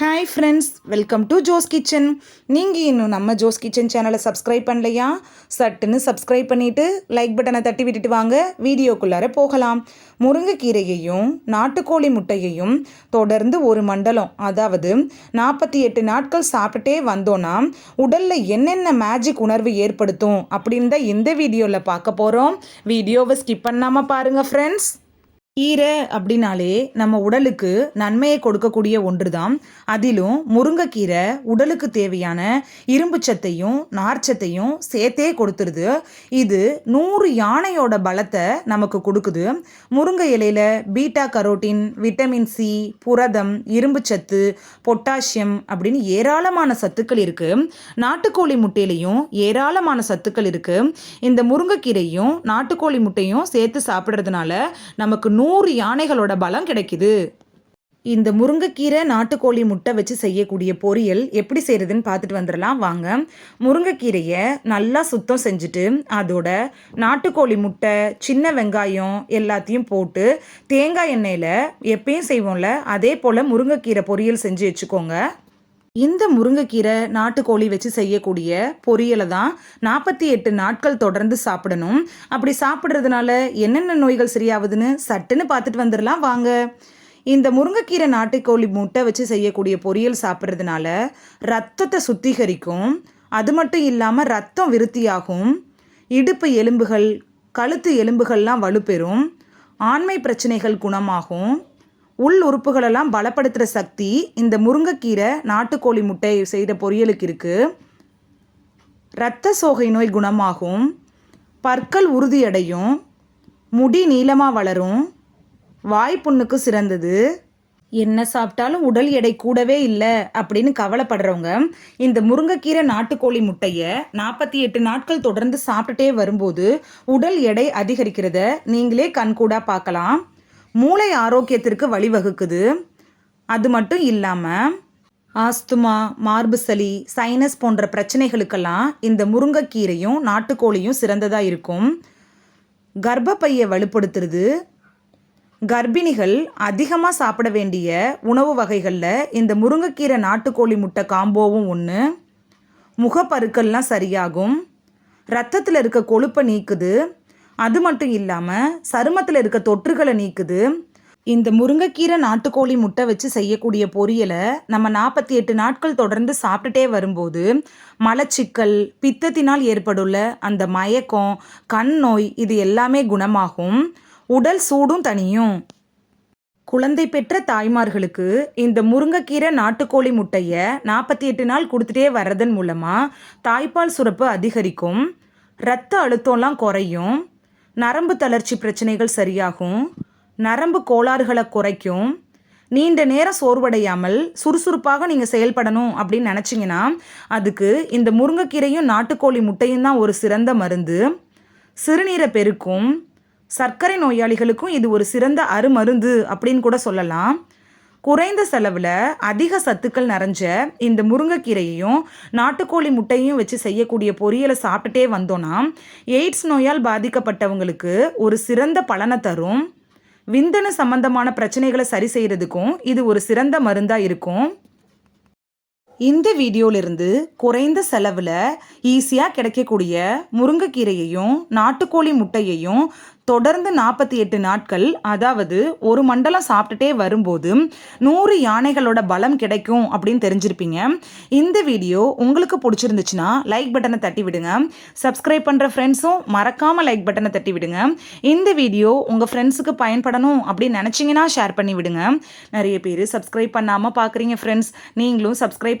Hi friends welcome to Jo's kitchen நீங்கள் இன்னும் நம்ம ஜோஸ் கிச்சன் சேனலை சப்ஸ்கிரைப் பண்ணலையா? சட்டுன்னு சப்ஸ்கிரைப் பண்ணிவிட்டு லைக் பட்டனை தட்டி விட்டுட்டு வாங்க. வீடியோக்குள்ளார போகலாம். முருங்கைக்கீரையையும் நாட்டுக்கோழி முட்டையையும் தொடர்ந்து ஒரு மண்டலம் அதாவது நாற்பத்தி எட்டு நாட்கள் சாப்பிட்டே வந்தோன்னா உடலில் என்னென்ன மேஜிக் உணர்வு ஏற்படுத்தும் அப்படின்னு தான் இந்த வீடியோவில் பார்க்க போகிறோம் வீடியோவை ஸ்கிப் பண்ணாமல் பாருங்கள் ஃப்ரெண்ட்ஸ் கீரை அப்படின்னாலே நம்ம உடலுக்கு நன்மையை கொடுக்கக்கூடிய ஒன்று தான் அதிலும் முருங்கைக்கீரை உடலுக்கு தேவையான இரும்பு சத்தையும் நார்ச்சத்தையும் சேர்த்தே கொடுத்துருது. இது நூறு யானையோட பலத்தை நமக்கு கொடுக்குது. முருங்கை இலையில் பீட்டா கரோட்டின் விட்டமின் சி புரதம் இரும்பு சத்து பொட்டாசியம் அப்படின்னு ஏராளமான சத்துக்கள் இருக்குது நாட்டுக்கோழி முட்டையிலையும் ஏராளமான சத்துக்கள் இருக்குது இந்த முருங்கைக்கீரையும் நாட்டுக்கோழி முட்டையும் சேர்த்து சாப்பிட்றதுனால நமக்கு நூறு நூறு யானைகளோட பலம் கிடைக்குது. இந்த முருங்கைக்கீரை நாட்டுக்கோழி முட்டை வச்சு செய்யக்கூடிய பொரியல் எப்படி செய்கிறதுன்னு பார்த்துட்டு வந்துடலாம். வாங்க. முருங்கைக்கீரையை நல்லா சுத்தம் செஞ்சுட்டு அதோட நாட்டுக்கோழி முட்டை சின்ன வெங்காயம் எல்லாத்தையும் போட்டு தேங்காய் எண்ணெயில் எப்பயும் செய்வோம்ல அதே போல் முருங்கைக்கீரை பொரியல் செஞ்சு வச்சுக்கோங்க. இந்த முருங்கைக்கீரை நாட்டுக்கோழி வச்சு செய்யக்கூடிய பொரியலை தான் நாற்பத்தி எட்டு நாட்கள் தொடர்ந்து சாப்பிடணும். அப்படி சாப்பிட்றதுனால என்னென்ன நோய்கள் சரியாகுதுன்னு சட்டுன்னு பார்த்துட்டு வந்துடலாம் வாங்க. இந்த முருங்கைக்கீரை நாட்டுக்கோழி முட்டை வச்சு செய்யக்கூடிய பொரியல் சாப்பிட்றதுனால ரத்தத்தை சுத்திகரிக்கும். அது மட்டும் இல்லாமல் ரத்தம் விருத்தியாகும். இடுப்பு எலும்புகள் கழுத்து எலும்புகள்லாம் வலுப்பெறும். ஆண்மை பிரச்சனைகள் குணமாகும். உள் உறுப்புகளெல்லாம் பலப்படுத்துகிற சக்தி இந்த முருங்கைக்கீரை நாட்டுக்கோழி முட்டை செய்கிற பொரியலுக்கு இருக்குது இரத்த சோகை நோய் குணமாகும். பற்கள் உறுதியடையும். முடி நீளமாக வளரும். வாய்ப்புண்ணுக்கு சிறந்தது. என்ன சாப்பிட்டாலும் உடல் எடை கூடவே இல்லை அப்படின்னு கவலைப்படுறவங்க இந்த முருங்கைக்கீரை நாட்டுக்கோழி முட்டையை நாற்பத்தி எட்டு நாட்கள் தொடர்ந்து சாப்பிட்டுட்டே வரும்போது உடல் எடை அதிகரிக்கிறத நீங்களே கண்கூடாக பார்க்கலாம். மூளை ஆரோக்கியத்திற்கு வழிவகுக்குது. அது மட்டும் இல்லாமல் ஆஸ்துமா மார்பு சளி சைனஸ் போன்ற பிரச்சனைகளுக்கெல்லாம் இந்த முருங்கைக்கீரையும் நாட்டுக்கோழியும் சிறந்ததாக இருக்கும். கர்ப்பப்பையை வலுப்படுத்துறது. கர்ப்பிணிகள் அதிகமாக சாப்பிட வேண்டிய உணவு வகைகளில் இந்த முருங்கைக்கீரை நாட்டுக்கோழி முட்டை காம்போவும் ஒன்று முகப்பருக்கள்லாம் சரியாகும். ரத்தத்தில் இருக்க கொழுப்பை நீக்குது. அது மட்டும் இல்லாமல் சருமத்தில் இருக்க தொற்றுகளை நீக்குது. இந்த முருங்கைக்கீரை நாட்டுக்கோழி முட்டை வச்சு செய்யக்கூடிய பொரியலை நம்ம நாற்பத்தி எட்டு நாட்கள் தொடர்ந்து சாப்பிட்டுட்டே வரும்போது மலச்சிக்கல் பித்தத்தினால் ஏற்படுள்ள அந்த மயக்கம் கண் நோய் இது எல்லாமே குணமாகும். உடல் சூடும் தனியும் குழந்தை பெற்ற தாய்மார்களுக்கு இந்த முருங்கைக்கீரை நாட்டுக்கோழி முட்டையை நாற்பத்தி எட்டு நாள் கொடுத்துட்டே வர்றதன் மூலமாக தாய்ப்பால் சுரப்பு அதிகரிக்கும். ரத்த அழுத்தம்லாம் குறையும். நரம்பு தளர்ச்சி பிரச்சனைகள் சரியாகும் நரம்பு கோளாறுகளை குறைக்கும் நீண்ட நேரம் சோர்வடையாமல் சுறுசுறுப்பாக நீங்கள் செயல்படணும் அப்படின்னு நினச்சிங்கன்னா அதுக்கு இந்த முருங்கைக்கீரையும் நாட்டுக்கோழி முட்டையும் தான் ஒரு சிறந்த மருந்து. சிறுநீரை பெருக்கும் சர்க்கரை நோயாளிகளுக்கும் இது ஒரு சிறந்த அருமருந்து அப்படின்னு கூட சொல்லலாம். குறைந்த செலவில் அதிக சத்துக்கள் நிறைஞ்ச இந்த முருங்கைக்கீரையையும் நாட்டுக்கோழி முட்டையும் வச்சு செய்யக்கூடிய பொரியலை சாப்பிட்டுட்டே வந்தோன்னா எய்ட்ஸ் நோயால் பாதிக்கப்பட்டவங்களுக்கு ஒரு சிறந்த பலனை தரும். விந்தணு சம்பந்தமான பிரச்சனைகளை சரி செய்கிறதுக்கும் இது ஒரு சிறந்த மருந்தாக இருக்கும். இந்த வீடியோலிருந்து குறைந்த செலவில் ஈஸியாக கிடைக்கக்கூடிய முருங்கைக்கீரையையும் நாட்டுக்கோழி முட்டையையும் தொடர்ந்து நாற்பத்தி எட்டு நாட்கள் அதாவது ஒரு மண்டலம் சாப்பிட்டுட்டே வரும்போது நூறு யானைகளோட பலம் கிடைக்கும் அப்படின்னு தெரிஞ்சிருப்பீங்க. இந்த வீடியோ உங்களுக்கு பிடிச்சிருந்துச்சுன்னா லைக் பட்டனை தட்டி விடுங்க. சப்ஸ்கிரைப் பண்ணுற ஃப்ரெண்ட்ஸும் மறக்காமல் லைக் பட்டனை தட்டி விடுங்க. இந்த வீடியோ உங்கள் ஃப்ரெண்ட்ஸுக்கு பயன்படணும் அப்படின்னு நினச்சிங்கன்னா ஷேர் பண்ணி விடுங்க. நிறைய பேர் சப்ஸ்கிரைப் பண்ணாமல் பார்க்குறீங்க ஃப்ரெண்ட்ஸ் நீங்களும் சப்ஸ்கிரைப்